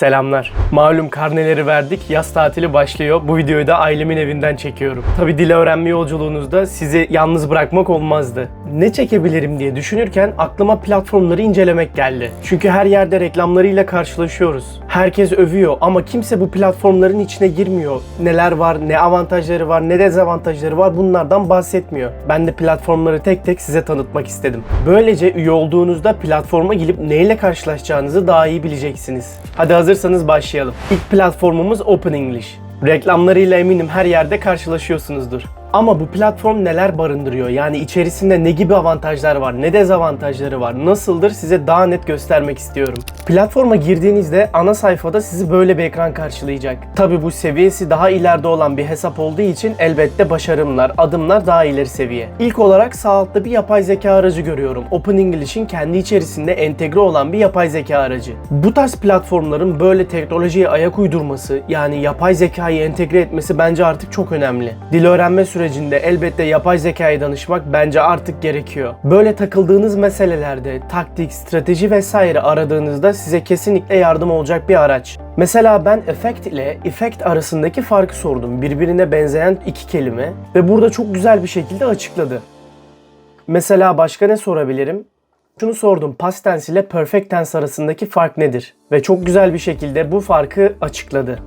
Selamlar. Malum karneleri verdik. Yaz tatili başlıyor. Bu videoyu da ailemin evinden çekiyorum. Tabi dil öğrenme yolculuğunuzda sizi yalnız bırakmak olmazdı. Ne çekebilirim diye düşünürken aklıma platformları incelemek geldi. Çünkü her yerde reklamlarıyla karşılaşıyoruz. Herkes övüyor ama kimse bu platformların içine girmiyor. Neler var, ne avantajları var, ne dezavantajları var bunlardan bahsetmiyor. Ben de platformları tek tek size tanıtmak istedim. Böylece üye olduğunuzda platforma gelip neyle karşılaşacağınızı daha iyi bileceksiniz. Hadi hazırsanız başlayalım. İlk platformumuz Open English. Reklamlarıyla eminim her yerde karşılaşıyorsunuzdur. Ama bu platform neler barındırıyor? Yani içerisinde ne gibi avantajlar var, ne dezavantajları var, nasıldır size daha net göstermek istiyorum. Platforma girdiğinizde ana sayfada sizi böyle bir ekran karşılayacak. Tabi bu seviyesi daha ileride olan bir hesap olduğu için elbette başarımlar, adımlar daha ileri seviye. İlk olarak sağ altta bir yapay zeka aracı görüyorum. Open English'in kendi içerisinde entegre olan bir yapay zeka aracı. Bu tarz platformların böyle teknolojiye ayak uydurması, yani yapay zekayı entegre etmesi bence artık çok önemli. Dil öğrenme sürecinde elbette yapay zekaya danışmak bence artık gerekiyor. Böyle takıldığınız meselelerde taktik, strateji vesaire aradığınızda size kesinlikle yardım olacak bir araç. Mesela ben effect ile effect arasındaki farkı sordum. Birbirine benzeyen iki kelime ve burada çok güzel bir şekilde açıkladı. Mesela başka ne sorabilirim? Şunu sordum. Past tense ile perfect tense arasındaki fark nedir? Ve çok güzel bir şekilde bu farkı açıkladı.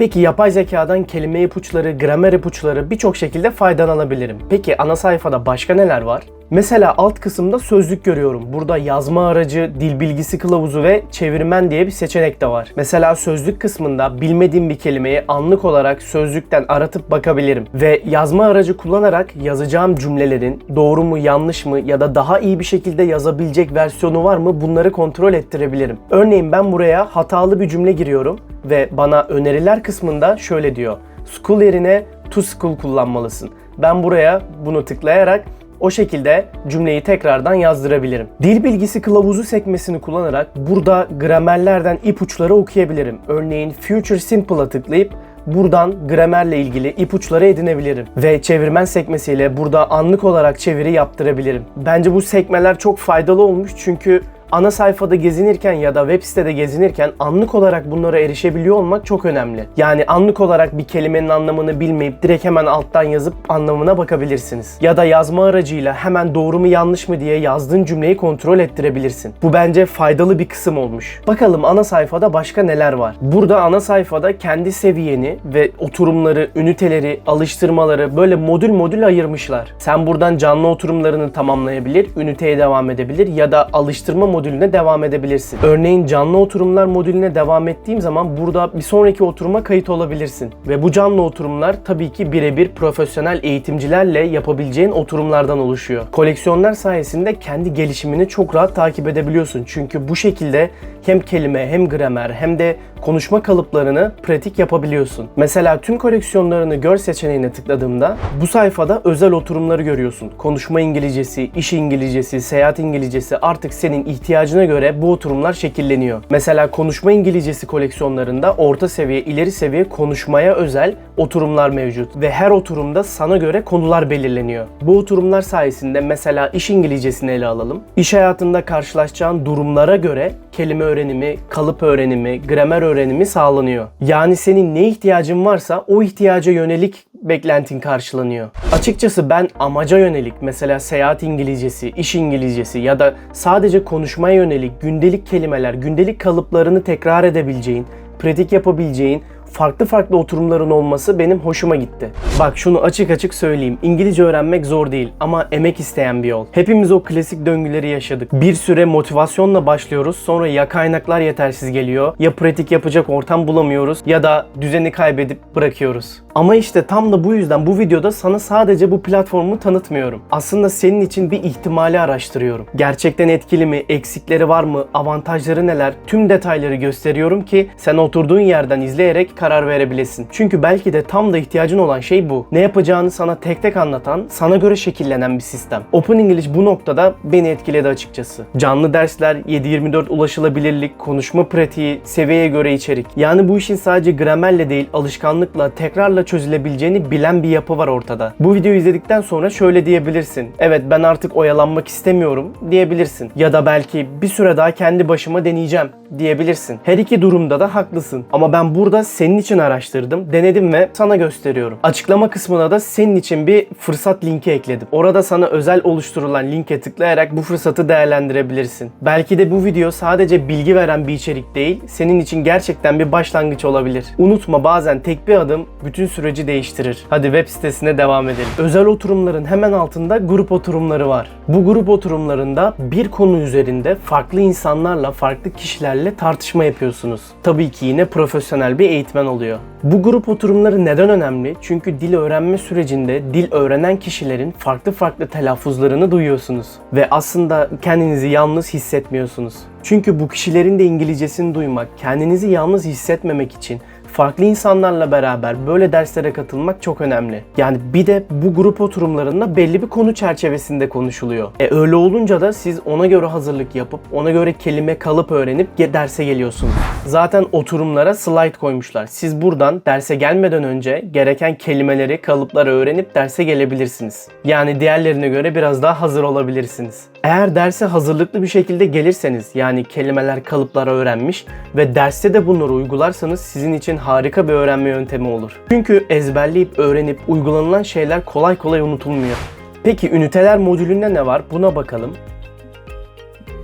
Peki yapay zekadan kelime ipuçları, gramer ipuçları birçok şekilde faydalanabilirim. Peki ana sayfada başka neler var? Mesela alt kısımda sözlük görüyorum. Burada yazma aracı, dil bilgisi kılavuzu ve çevirmen diye bir seçenek de var. Mesela sözlük kısmında bilmediğim bir kelimeyi anlık olarak sözlükten aratıp bakabilirim. Ve yazma aracı kullanarak yazacağım cümlelerin doğru mu yanlış mı ya da daha iyi bir şekilde yazabilecek versiyonu var mı bunları kontrol ettirebilirim. Örneğin ben buraya hatalı bir cümle giriyorum ve bana öneriler kısmında şöyle diyor. School yerine to school kullanmalısın. Ben buraya bunu tıklayarak o şekilde cümleyi tekrardan yazdırabilirim. Dil bilgisi kılavuzu sekmesini kullanarak burada gramerlerden ipuçları okuyabilirim. Örneğin Future Simple'a tıklayıp buradan gramerle ilgili ipuçları edinebilirim. Ve çevirmen sekmesiyle burada anlık olarak çeviri yaptırabilirim. Bence bu sekmeler çok faydalı olmuş çünkü ana sayfada gezinirken ya da web sitede gezinirken anlık olarak bunlara erişebiliyor olmak çok önemli. Yani anlık olarak bir kelimenin anlamını bilmeyip direkt hemen alttan yazıp anlamına bakabilirsiniz. Ya da yazma aracıyla hemen doğru mu yanlış mı diye yazdığın cümleyi kontrol ettirebilirsin. Bu bence faydalı bir kısım olmuş. Bakalım ana sayfada başka neler var? Burada ana sayfada kendi seviyeni ve oturumları, üniteleri, alıştırmaları böyle modül modül ayırmışlar. Sen buradan canlı oturumlarını tamamlayabilir, üniteye devam edebilir ya da alıştırma modülüne devam edebilirsin. Örneğin canlı oturumlar modülüne devam ettiğim zaman burada bir sonraki oturuma kayıt olabilirsin. Ve bu canlı oturumlar tabii ki birebir profesyonel eğitimcilerle yapabileceğin oturumlardan oluşuyor. Koleksiyonlar sayesinde kendi gelişimini çok rahat takip edebiliyorsun. Çünkü bu şekilde hem kelime hem gramer hem de konuşma kalıplarını pratik yapabiliyorsun. Mesela tüm koleksiyonlarını gör seçeneğine tıkladığımda bu sayfada özel oturumları görüyorsun. Konuşma İngilizcesi, iş İngilizcesi, seyahat İngilizcesi artık senin ihtiyacına göre bu oturumlar şekilleniyor. Mesela konuşma İngilizcesi koleksiyonlarında orta seviye, ileri seviye konuşmaya özel oturumlar mevcut ve her oturumda sana göre konular belirleniyor. Bu oturumlar sayesinde mesela iş İngilizcesini ele alalım. İş hayatında karşılaşacağın durumlara göre kelime öğrenimi, kalıp öğrenimi, gramer öğrenimi sağlanıyor. Yani senin ne ihtiyacın varsa o ihtiyaca yönelik beklentin karşılanıyor. Açıkçası ben amaca yönelik mesela seyahat İngilizcesi, iş İngilizcesi ya da sadece konuşmaya yönelik gündelik kelimeler, gündelik kalıplarını tekrar edebileceğin, pratik yapabileceğin farklı farklı oturumların olması benim hoşuma gitti. Bak şunu açık açık söyleyeyim. İngilizce öğrenmek zor değil ama emek isteyen bir yol. Hepimiz o klasik döngüleri yaşadık. Bir süre motivasyonla başlıyoruz. Sonra ya kaynaklar yetersiz geliyor, ya pratik yapacak ortam bulamıyoruz ya da düzeni kaybedip bırakıyoruz. Ama işte tam da bu yüzden bu videoda sana sadece bu platformu tanıtmıyorum. Aslında senin için bir ihtimali araştırıyorum. Gerçekten etkili mi, eksikleri var mı, avantajları neler tüm detayları gösteriyorum ki sen oturduğun yerden izleyerek karar verebilesin. Çünkü belki de tam da ihtiyacın olan şey bu. Ne yapacağını sana tek tek anlatan, sana göre şekillenen bir sistem. Open English bu noktada beni etkiledi açıkçası. Canlı dersler, 7-24 ulaşılabilirlik, konuşma pratiği, seviyeye göre içerik. Yani bu işin sadece gramerle değil, alışkanlıkla, tekrarla kodlarla çözülebileceğini bilen bir yapı var ortada. Bu videoyu izledikten sonra şöyle diyebilirsin. Evet ben artık oyalanmak istemiyorum diyebilirsin. Ya da belki bir süre daha kendi başıma deneyeceğim diyebilirsin. Her iki durumda da haklısın. Ama ben burada senin için araştırdım, denedim ve sana gösteriyorum. Açıklama kısmına da senin için bir fırsat linki ekledim. Orada sana özel oluşturulan linke tıklayarak bu fırsatı değerlendirebilirsin. Belki de bu video sadece bilgi veren bir içerik değil, senin için gerçekten bir başlangıç olabilir. Unutma bazen tek bir adım bütün süreci değiştirir. Hadi web sitesine devam edelim. Özel oturumların hemen altında grup oturumları var. Bu grup oturumlarında bir konu üzerinde farklı insanlarla, farklı kişilerle tartışma yapıyorsunuz. Tabii ki yine profesyonel bir eğitmen oluyor. Bu grup oturumları neden önemli? Çünkü dil öğrenme sürecinde dil öğrenen kişilerin farklı farklı telaffuzlarını duyuyorsunuz. Ve aslında kendinizi yalnız hissetmiyorsunuz. Çünkü bu kişilerin de İngilizcesini duymak, kendinizi yalnız hissetmemek için farklı insanlarla beraber böyle derslere katılmak çok önemli. Yani bir de bu grup oturumlarında belli bir konu çerçevesinde konuşuluyor. E öyle olunca da siz ona göre hazırlık yapıp ona göre kelime kalıp öğrenip derse geliyorsunuz. Zaten oturumlara slide koymuşlar. Siz buradan derse gelmeden önce gereken kelimeleri, kalıpları öğrenip derse gelebilirsiniz. Yani diğerlerine göre biraz daha hazır olabilirsiniz. Eğer derse hazırlıklı bir şekilde gelirseniz yani kelimeler, kalıplar öğrenmiş ve derste de bunları uygularsanız sizin için harika bir öğrenme yöntemi olur. Çünkü ezberleyip öğrenip uygulanılan şeyler kolay kolay unutulmuyor. Peki üniteler modülünde ne var? Buna bakalım.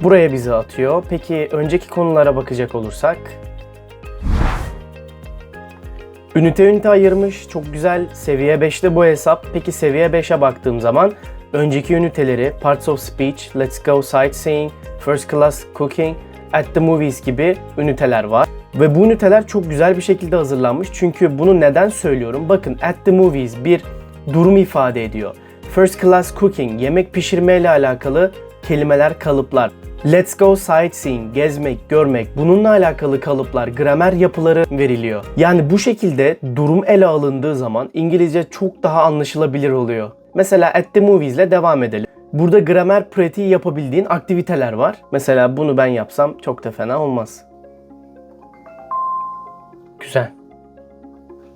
Buraya bizi atıyor. Peki önceki konulara bakacak olursak. Ünite ünite ayırmış. Çok güzel. Seviye 5'te bu hesap. Peki seviye 5'e baktığım zaman önceki üniteleri Parts of Speech, Let's Go Sightseeing, First Class Cooking, At the Movies gibi üniteler var. Ve bu üniteler çok güzel bir şekilde hazırlanmış. Çünkü bunu neden söylüyorum? Bakın At the Movies bir durum ifade ediyor. First Class Cooking yemek pişirme ile alakalı kelimeler, kalıplar. Let's go sightseeing, gezmek, görmek, bununla alakalı kalıplar, gramer yapıları veriliyor. Yani bu şekilde durum ele alındığı zaman İngilizce çok daha anlaşılabilir oluyor. Mesela at the movies ile devam edelim. Burada gramer pratiği yapabildiğin aktiviteler var. Mesela bunu ben yapsam çok da fena olmaz. Güzel.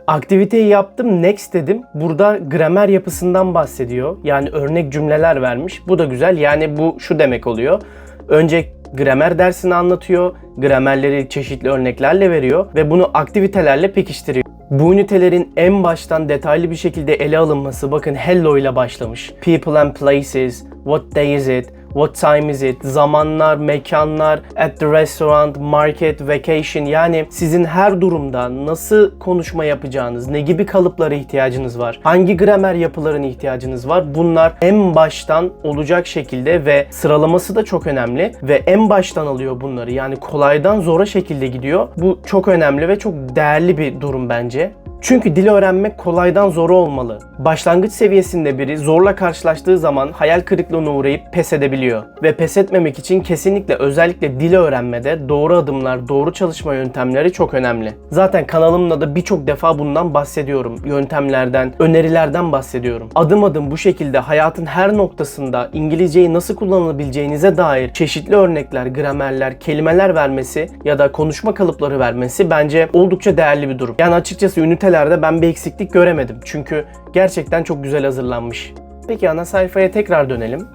Aktiviteyi yaptım, next dedim. Burada gramer yapısından bahsediyor. Yani örnek cümleler vermiş. Bu da güzel. Yani bu şu demek oluyor. Önce gramer dersini anlatıyor. Gramerleri çeşitli örneklerle veriyor ve bunu aktivitelerle pekiştiriyor. Bu ünitelerin en baştan detaylı bir şekilde ele alınması bakın hello ile başlamış. People and places, what day is it, What time is it? Zamanlar, mekanlar, at the restaurant, market, vacation yani sizin her durumda nasıl konuşma yapacağınız, ne gibi kalıplara ihtiyacınız var, hangi gramer yapılarına ihtiyacınız var bunlar en baştan olacak şekilde ve sıralaması da çok önemli ve en baştan alıyor bunları yani kolaydan zora şekilde gidiyor. Bu çok önemli ve çok değerli bir durum bence. Çünkü dil öğrenmek kolaydan zora olmalı. Başlangıç seviyesinde biri zorla karşılaştığı zaman hayal kırıklığına uğrayıp pes edebiliyor. Ve pes etmemek için kesinlikle özellikle dil öğrenmede doğru adımlar, doğru çalışma yöntemleri çok önemli. Zaten kanalımda da birçok defa bundan bahsediyorum. Yöntemlerden, önerilerden bahsediyorum. Adım adım bu şekilde hayatın her noktasında İngilizceyi nasıl kullanabileceğinize dair çeşitli örnekler, gramerler, kelimeler vermesi ya da konuşma kalıpları vermesi bence oldukça değerli bir durum. Yani açıkçası ünitelerde ben bir eksiklik göremedim. Çünkü gerçekten çok güzel hazırlanmış. Peki ana sayfaya tekrar dönelim.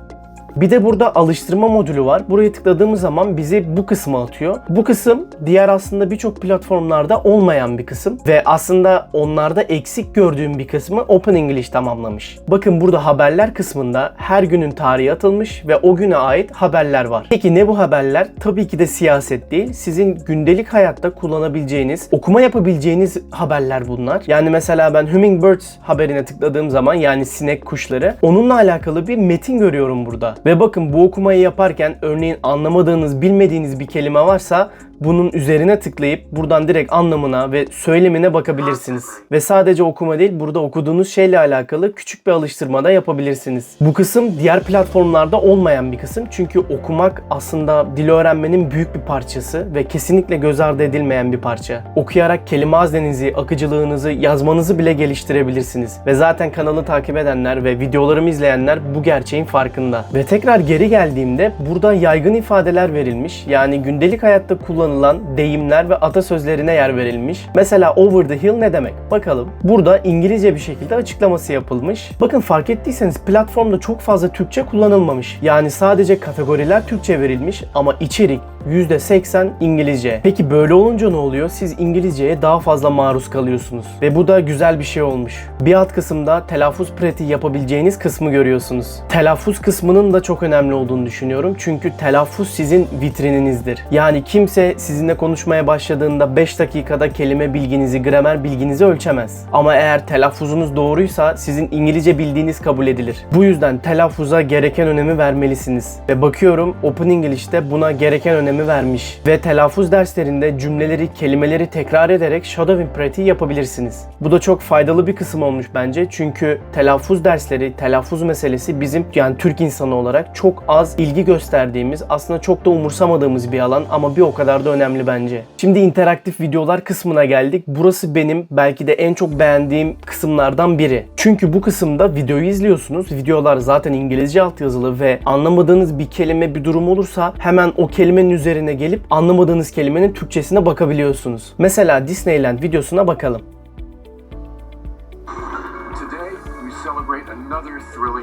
Bir de burada alıştırma modülü var. Buraya tıkladığımız zaman bizi bu kısma atıyor. Bu kısım diğer aslında birçok platformlarda olmayan bir kısım ve aslında onlarda eksik gördüğüm bir kısmı Open English tamamlamış. Bakın burada haberler kısmında her günün tarihi atılmış ve o güne ait haberler var. Peki ne bu haberler? Tabii ki de siyaset değil. Sizin gündelik hayatta kullanabileceğiniz, okuma yapabileceğiniz haberler bunlar. Yani mesela ben Hummingbirds haberine tıkladığım zaman yani sinek kuşları onunla alakalı bir metin görüyorum burada. Ve bakın bu okumayı yaparken örneğin anlamadığınız, bilmediğiniz bir kelime varsa bunun üzerine tıklayıp buradan direkt anlamına ve söylemine bakabilirsiniz. Ve sadece okuma değil burada okuduğunuz şeyle alakalı küçük bir alıştırma da yapabilirsiniz. Bu kısım diğer platformlarda olmayan bir kısım. Çünkü okumak aslında dil öğrenmenin büyük bir parçası ve kesinlikle göz ardı edilmeyen bir parça. Okuyarak kelime haznenizi, akıcılığınızı, yazmanızı bile geliştirebilirsiniz. Ve zaten kanalı takip edenler ve videolarımı izleyenler bu gerçeğin farkında. Ve tekrar geri geldiğimde burada yaygın ifadeler verilmiş. Yani gündelik hayatta kullanılan kullanılan deyimler ve atasözlerine yer verilmiş. Mesela over the hill ne demek? Bakalım. Burada İngilizce bir şekilde açıklaması yapılmış. Bakın fark ettiyseniz platformda çok fazla Türkçe kullanılmamış. Yani sadece kategoriler Türkçe verilmiş ama içerik %80 İngilizce. Peki böyle olunca ne oluyor? Siz İngilizceye daha fazla maruz kalıyorsunuz. Ve bu da güzel bir şey olmuş. Bir alt kısımda telaffuz pratiği yapabileceğiniz kısmı görüyorsunuz. Telaffuz kısmının da çok önemli olduğunu düşünüyorum. Çünkü telaffuz sizin vitrininizdir. Yani kimse sizinle konuşmaya başladığında 5 dakikada kelime bilginizi, gramer bilginizi ölçemez. Ama eğer telaffuzunuz doğruysa sizin İngilizce bildiğiniz kabul edilir. Bu yüzden telaffuza gereken önemi vermelisiniz. Ve bakıyorum Open English'te buna gereken önemi vermiş. Ve telaffuz derslerinde cümleleri, kelimeleri tekrar ederek shadowing pratiği yapabilirsiniz. Bu da çok faydalı bir kısım olmuş bence. Çünkü telaffuz dersleri, telaffuz meselesi bizim yani Türk insanı olarak çok az ilgi gösterdiğimiz, aslında çok da umursamadığımız bir alan ama bir o kadar da önemli bence. Şimdi interaktif videolar kısmına geldik. Burası benim belki de en çok beğendiğim kısımlardan biri. Çünkü bu kısımda videoyu izliyorsunuz. Videolar zaten İngilizce altyazılı ve anlamadığınız bir kelime, bir durum olursa hemen o kelimenin üzerine gelip anlamadığınız kelimenin Türkçesine bakabiliyorsunuz. Mesela Disneyland videosuna bakalım.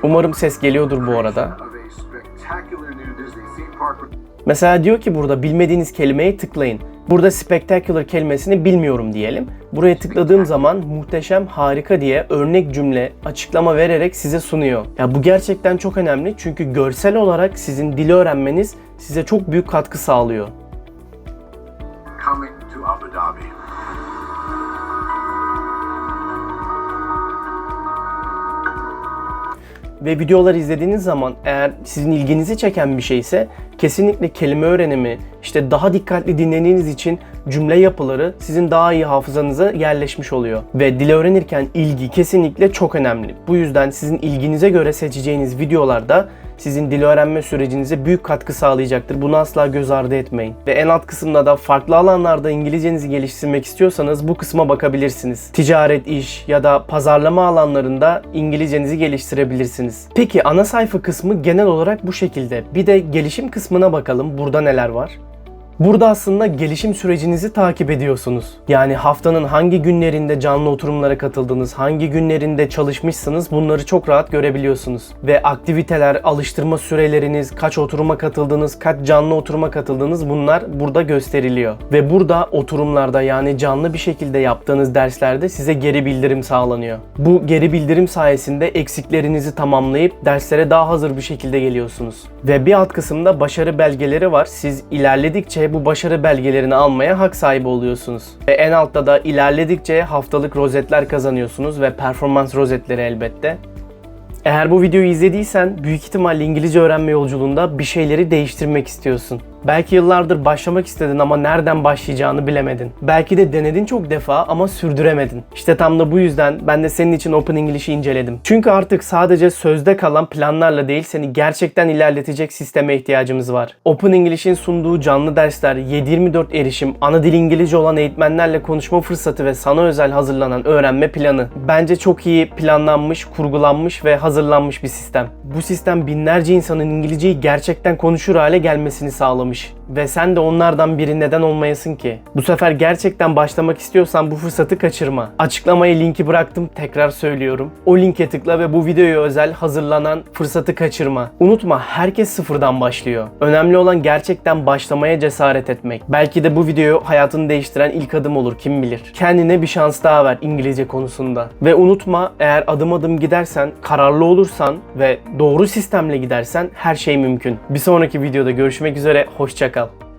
Umarım ses geliyordur bu arada. Mesela diyor ki burada bilmediğiniz kelimeye tıklayın. Burada spectacular kelimesini bilmiyorum diyelim. Buraya tıkladığım zaman muhteşem, harika diye örnek cümle, açıklama vererek size sunuyor. Ya bu gerçekten çok önemli çünkü görsel olarak sizin dili öğrenmeniz size çok büyük katkı sağlıyor. coming to Abu Dhabi. Ve videoları izlediğiniz zaman eğer sizin ilginizi çeken bir şeyse kesinlikle kelime öğrenimi, işte daha dikkatli dinlediğiniz için cümle yapıları sizin daha iyi hafızanıza yerleşmiş oluyor. Ve dil öğrenirken ilgi kesinlikle çok önemli. Bu yüzden sizin ilginize göre seçeceğiniz videolarda sizin dil öğrenme sürecinize büyük katkı sağlayacaktır. Bunu asla göz ardı etmeyin. Ve en alt kısımda da farklı alanlarda İngilizcenizi geliştirmek istiyorsanız bu kısma bakabilirsiniz. Ticaret, iş ya da pazarlama alanlarında İngilizcenizi geliştirebilirsiniz. Peki ana sayfa kısmı genel olarak bu şekilde. Bir de gelişim kısmına bakalım. Burada neler var? Burada aslında gelişim sürecinizi takip ediyorsunuz. Yani haftanın hangi günlerinde canlı oturumlara katıldınız, hangi günlerinde çalışmışsınız bunları çok rahat görebiliyorsunuz. Ve aktiviteler, alıştırma süreleriniz, kaç oturuma katıldınız, kaç canlı oturuma katıldınız bunlar burada gösteriliyor. Ve burada oturumlarda yani canlı bir şekilde yaptığınız derslerde size geri bildirim sağlanıyor. Bu geri bildirim sayesinde eksiklerinizi tamamlayıp derslere daha hazır bir şekilde geliyorsunuz. Ve bir alt kısımda başarı belgeleri var. Siz ilerledikçe bu başarı belgelerini almaya hak sahibi oluyorsunuz. Ve en altta da ilerledikçe haftalık rozetler kazanıyorsunuz ve performans rozetleri elbette. Eğer bu videoyu izlediysen büyük ihtimalle İngilizce öğrenme yolculuğunda bir şeyleri değiştirmek istiyorsun. Belki yıllardır başlamak istedin ama nereden başlayacağını bilemedin. Belki de denedin çok defa ama sürdüremedin. İşte tam da bu yüzden ben de senin için Open English'i inceledim. Çünkü artık sadece sözde kalan planlarla değil seni gerçekten ilerletecek sisteme ihtiyacımız var. Open English'in sunduğu canlı dersler, 7-24 erişim, ana dil İngilizce olan eğitmenlerle konuşma fırsatı ve sana özel hazırlanan öğrenme planı. Bence çok iyi planlanmış, kurgulanmış ve hazırlanmış bir sistem. Bu sistem binlerce insanın İngilizceyi gerçekten konuşur hale gelmesini sağlamış. filmes Ve sen de onlardan biri neden olmayasın ki? Bu sefer gerçekten başlamak istiyorsan bu fırsatı kaçırma. Açıklamaya linki bıraktım tekrar söylüyorum. O linke tıkla ve bu videoya özel hazırlanan fırsatı kaçırma. Unutma herkes sıfırdan başlıyor. Önemli olan gerçekten başlamaya cesaret etmek. Belki de bu video hayatını değiştiren ilk adım olur kim bilir. Kendine bir şans daha ver İngilizce konusunda. Ve unutma eğer adım adım gidersen, kararlı olursan ve doğru sistemle gidersen her şey mümkün. Bir sonraki videoda görüşmek üzere, hoşça không